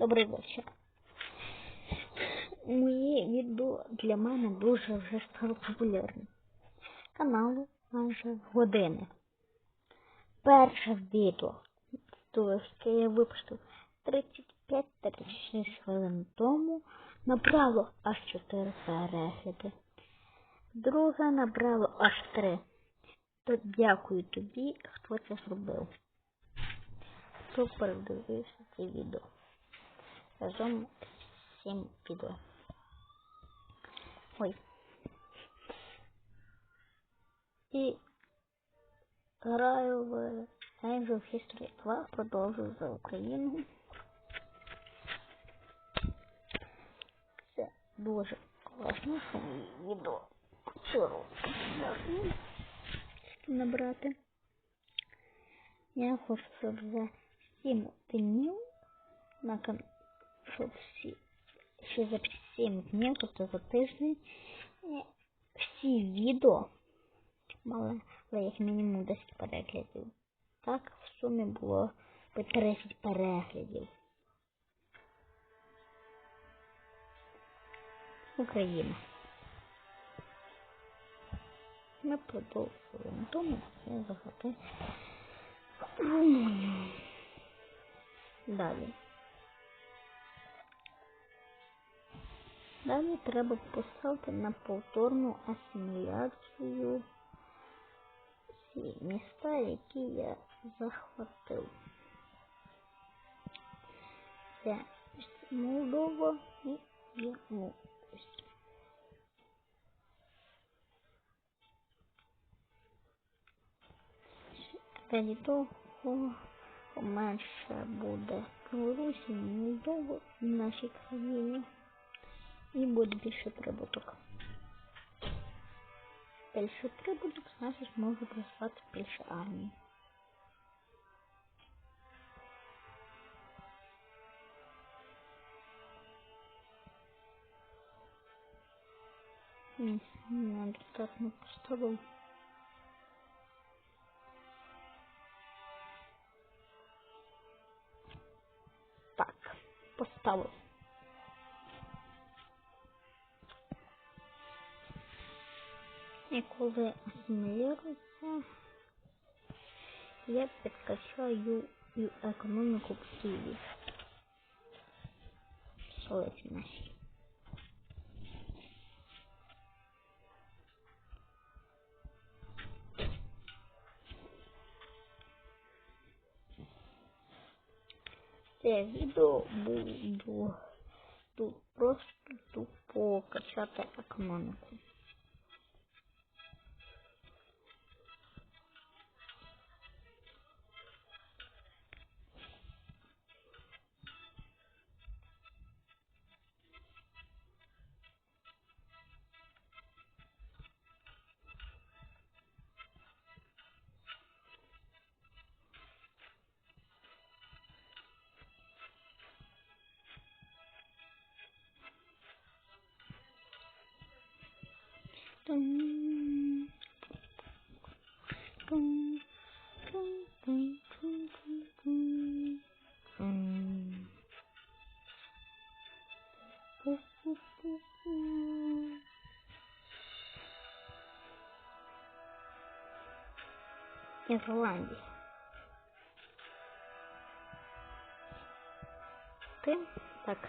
Добрий вечір. Моє відео для мене дуже вже стало популярним. Каналу майже години. Перше відео, то, яке я випустив 35-36 хвилин тому, набрало аж 4 перегляди. Друге набрало аж 3. То дякую тобі, хто це зробив. Хто передивився це відео. Разом з цим. Ой. І граю в Angel History 2, продовжую за Україну. Це дуже класно, що мої відео набрати. Я хочу, щоб за 7 днів на кан... всі ще за 7 днів, тобто за тиждень, е, всі відео мали як мінімум 10 переглядів. Так, в сумі було по 30 переглядів. Україна. Ми продовжуємо тому, я загадаю Далі. Далі треба поставити на повторну асиміляцію всі міста, які я захватив. Це Молдова і Європейська. Раді того менше буде Білорусі, Молдова в нашій країні і буде більше прибуток. Більше прибуток, значить можу прислати більше армії. Ні, не так не поставив. Коли асимілюється, я підкачаю і економіку в Києві. Столиці наші. Це відео буду просто тупо качати економіку. Ірландія. Ти так.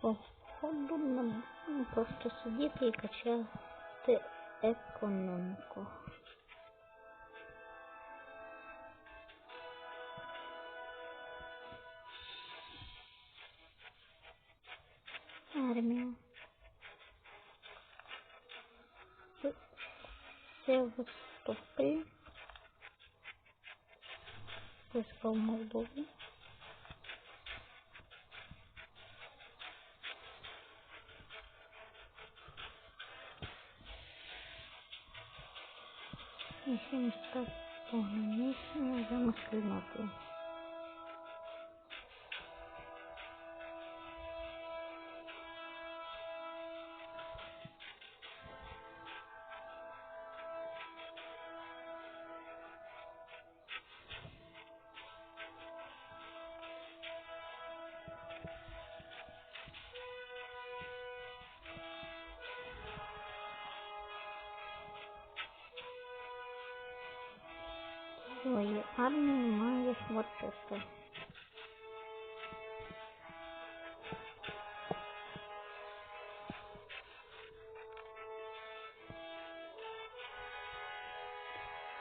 Походу нам просто сидіти і качати економіку. Армія. Севастополь. Войска в Молдову. Еще места полномесяца замысловатые. свою армию магов вот просто.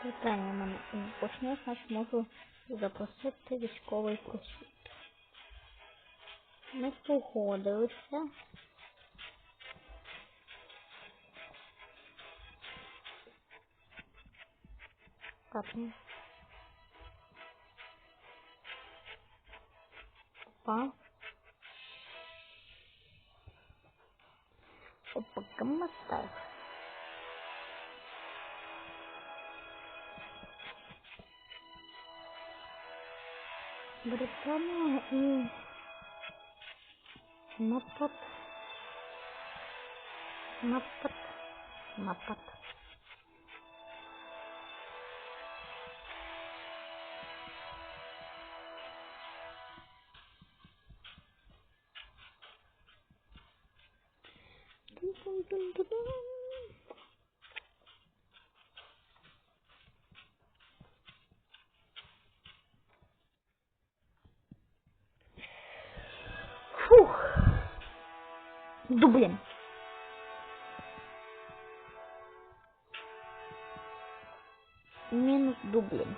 Питання мене могу запросить можу запросити військовий кучі. Ми погодилися. Так, apa Apa gemes tau. Bersama ini? Mepet. Mepet. Mepet. Фух. Да. Минус дублин.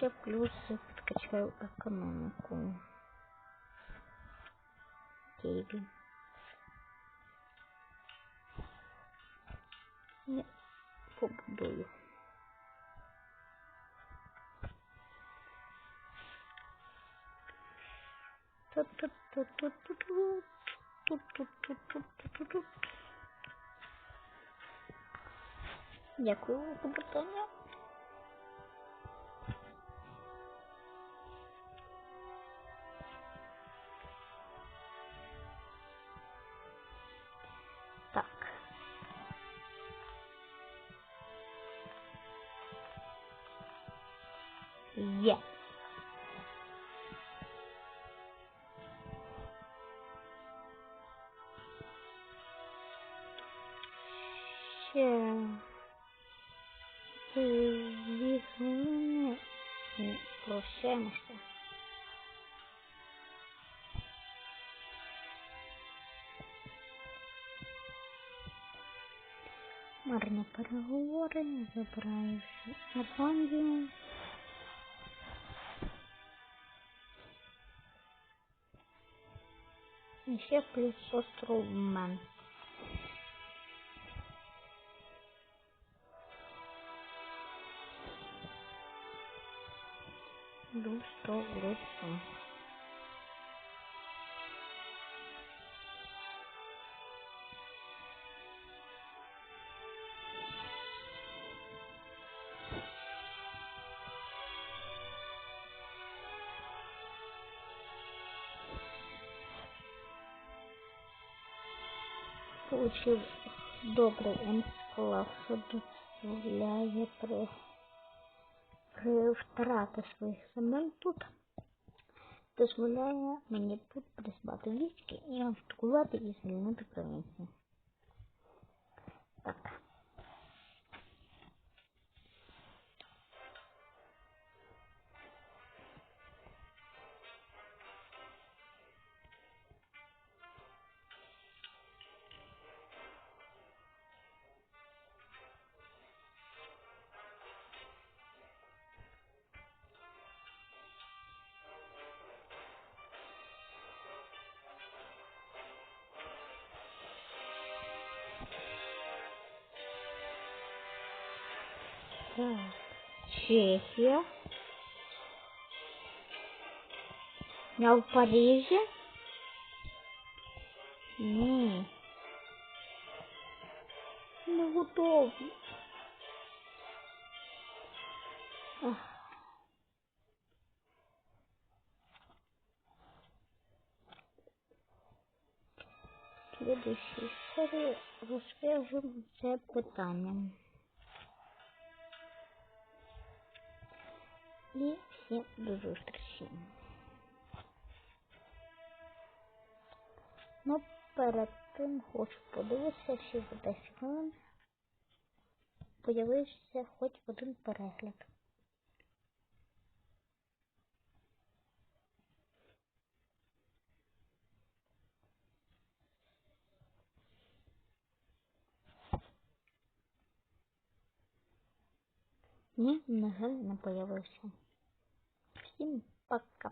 вообще плюс подкачаю экономику. Окей. Я побуду. Дякую, побутання. Є. Ще і прощаємося. Марні переговори, забираєш Ірландію. І ще плюс островмен. Душ, то, грудь, Получив добрий енсклав, що дозволяє при, при втрати своїх земель тут. Дозволяє мені тут придбати військи і атакувати і звільнити провінцію. Чехия. Não, o Paris. Hum. Não готов. Ah. Следующий. Скорее успею уже питанням. І всім до зустрічі. Ну, перед тим хочу подивитися, що за 10 хвилин появився хоч один перегляд. Ні, на жаль, не появився. Всім пока.